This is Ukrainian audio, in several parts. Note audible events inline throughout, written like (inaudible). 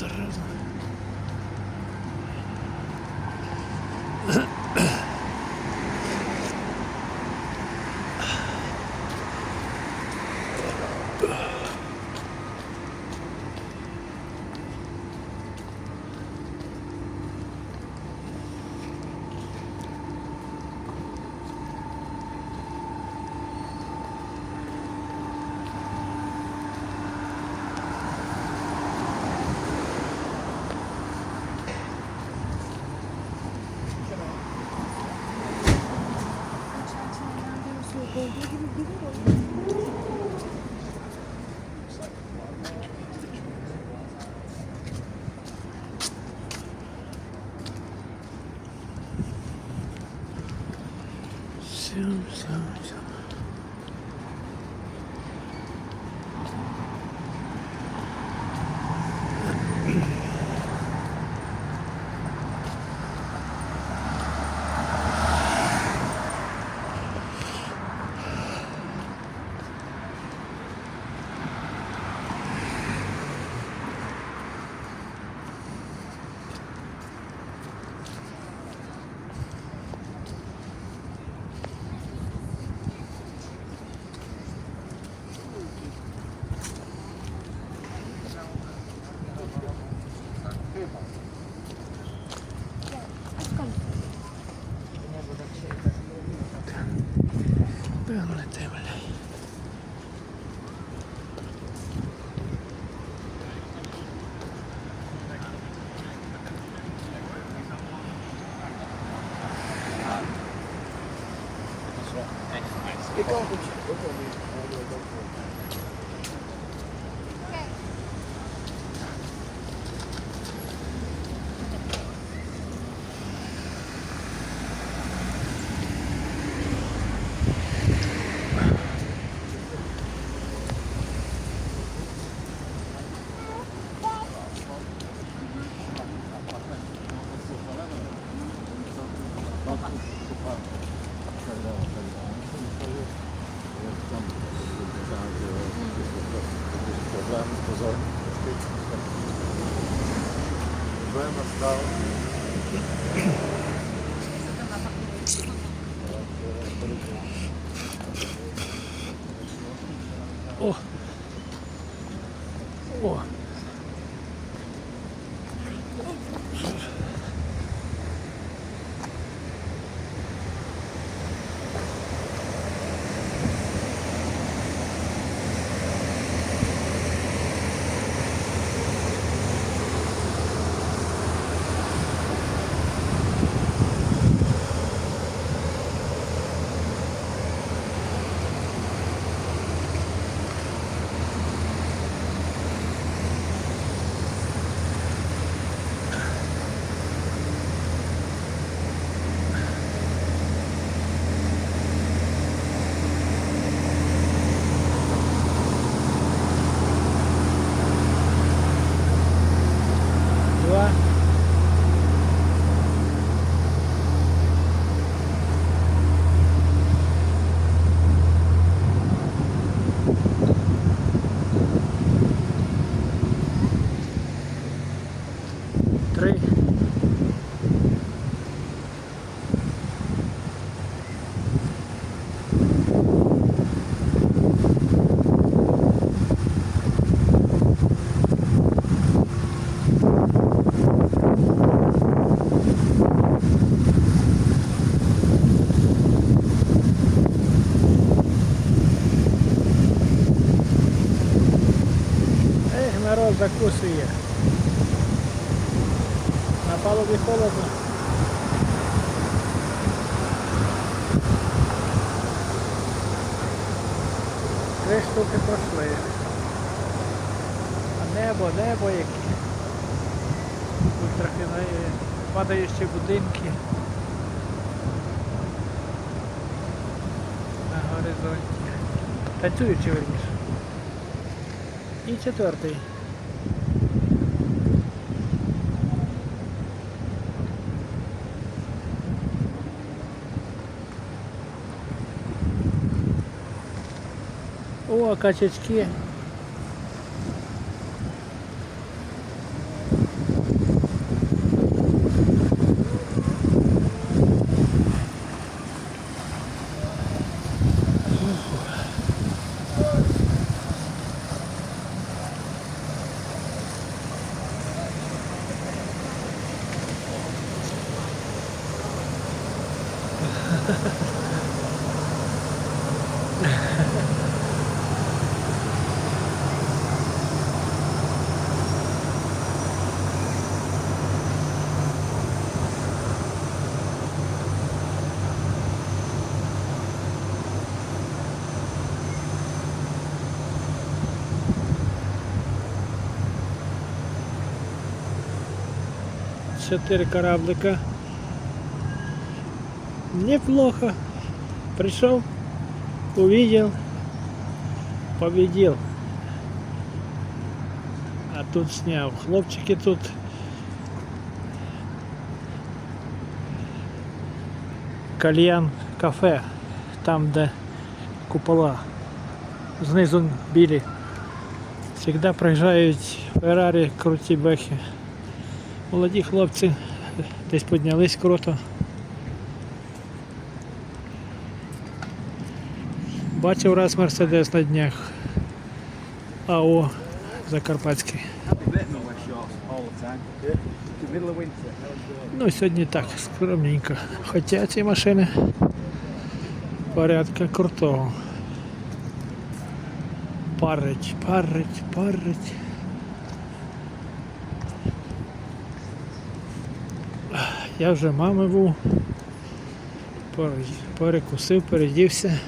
Dur dur. so. Cái con của chị. О! О! Два. Три. Ех, народ закусує. На палубі холодно. Три штуки пройшли. А небо, небо яке. Ультрафіна- падаючі будинки. На горизонті. Танцюючи верніше. І четвертий. О, качечки. Ha ha ha. Четыре кораблика. Неплохо. Пришел, увидел, победил. А тут снял. Хлопчики тут кальян кафе, там де купола. Знизу білі. Завжди приїжджають Феррарі, круті бехи. Молоді хлопці десь піднялись круто. Бачив раз Мерседес на днях. АО Закарпатський. Ну, сьогодні так, скромненько. Хоча ці машини порядка крутого. Парить, парить, парить. Я вже мами був. Перекусив, передівся.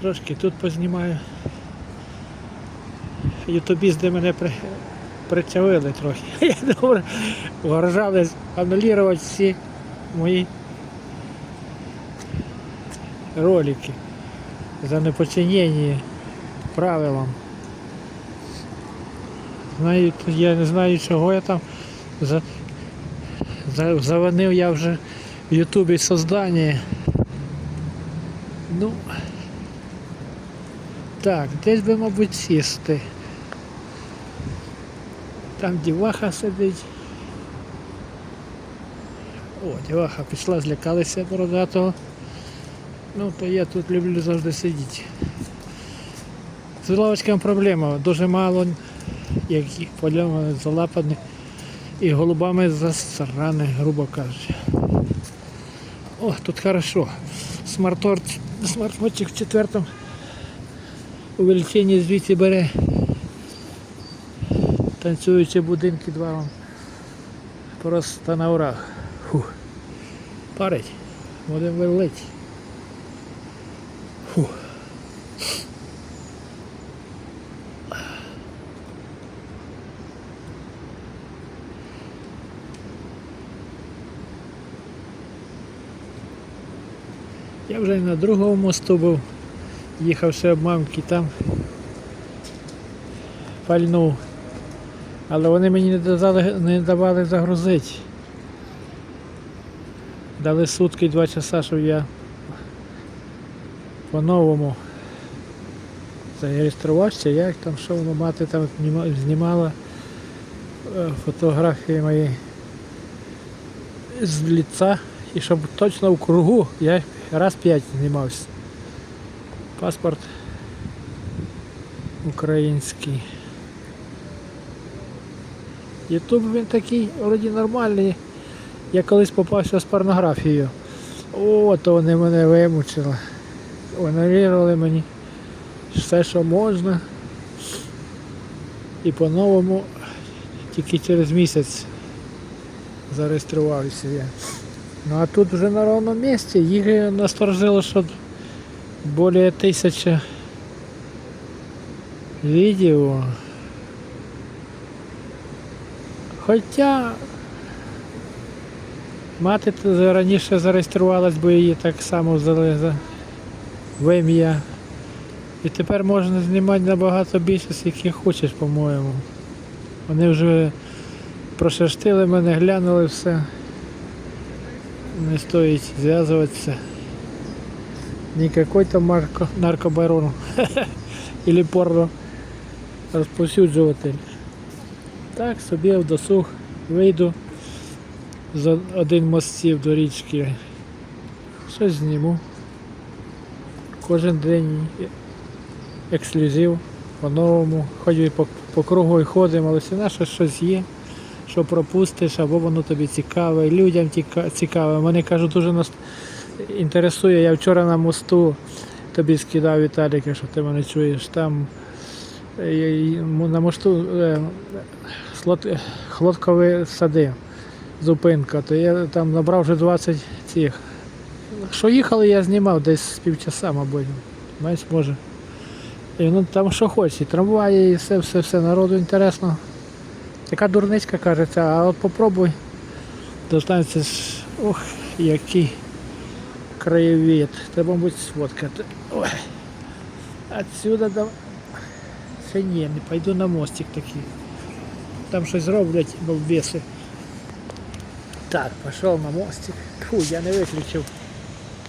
Трошки тут познімаю. Ютубісти мене при... притягли трохи. (laughs) Я добре вгрожали анулювати всі мої ролики за неподчинення правилам. Знаю, я не знаю, чого я там за, завинив я вже в Ютубі создання. Ну так, десь би, мабуть, сісти. Там діваха сидить. О, діваха пішла, злякалися бородатого. Ну, то я тут люблю завжди сидіти. З лавочками проблема. Дуже мало які полями залапані і голубами засране, грубо кажучи. О, тут хорошо. Смарт-торт, смарт-мотик в четвертому увеличенні звідси бере. Танцюючі будинки два вам. Просто на урах. Фух. Парить. Будемо вилить. Фух. Вже і на другому мосту був. Їхав ще об мамки там. Пальнув. Але вони мені не давали, не давали загрузити. Дали сутки два часа, щоб я по-новому зареєструвався, як там, що воно мати там знімала е, фотографії мої з ліца. І щоб точно в кругу я раз п'ять знімався. Паспорт український. Ютуб він такий вроді нормальний. Я колись попався з порнографією. О, то вони мене вимучили. Генерували мені все, що можна. І по-новому тільки через місяць зареєструвався я. Ну а тут вже на ровному місці їх насторожило, що більше тисячі відео. Хоча мати раніше зареєструвалась, бо її так само взяли за в ім'я. І тепер можна знімати набагато більше, скільки хочеш, по-моєму. Вони вже прошерстили мене, глянули все. Не стоїть зв'язуватися. Никакой там марко, наркобарон (laughs) или порно розповсюджуватель. Так, собі в досуг вийду за один мостів до річки. Щось зніму. Кожен день ексклюзив по-новому. Хоч по, по кругу і ходимо, але все наше щось є, що пропустиш, або воно тобі цікаве, людям цікаве. Мене кажуть, дуже нас інтересує, я вчора на мосту тобі скидав Віталік, якщо ти мене чуєш, там е, на мосту е, хлопкові сади, зупинка, то я там набрав вже 20 цих. Що їхали, я знімав десь з півчаса, мабуть. Знаєш, може. І ну там що хочеш, і трамваї, і все, все, все, народу інтересно. Така дурничка кажеться, а от попробуй. Достанеться ж, ох, який краєвид. Треба, мабуть, сфоткати. Ой. Отсюда до. Це ні, не пойду на мостик такий. Там щось роблять балбеси. Так, пішов на мостик. Фу, я не виключив